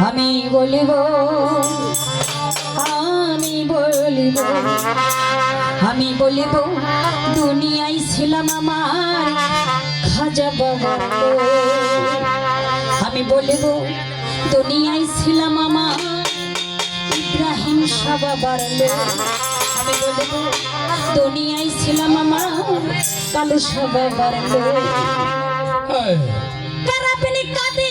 আমি বলিব আমি বলিব আমি বলিব দুনিয়াই ছিলাম আমার খাজা বাবা। আমি বলিব দুনিয়াই ছিলাম আমার ইব্রাহিম সাবাবার আমি বলিব দুনিয়াই ছিলাম আমার কালু সাবাবার কারা পেলে কাঁদে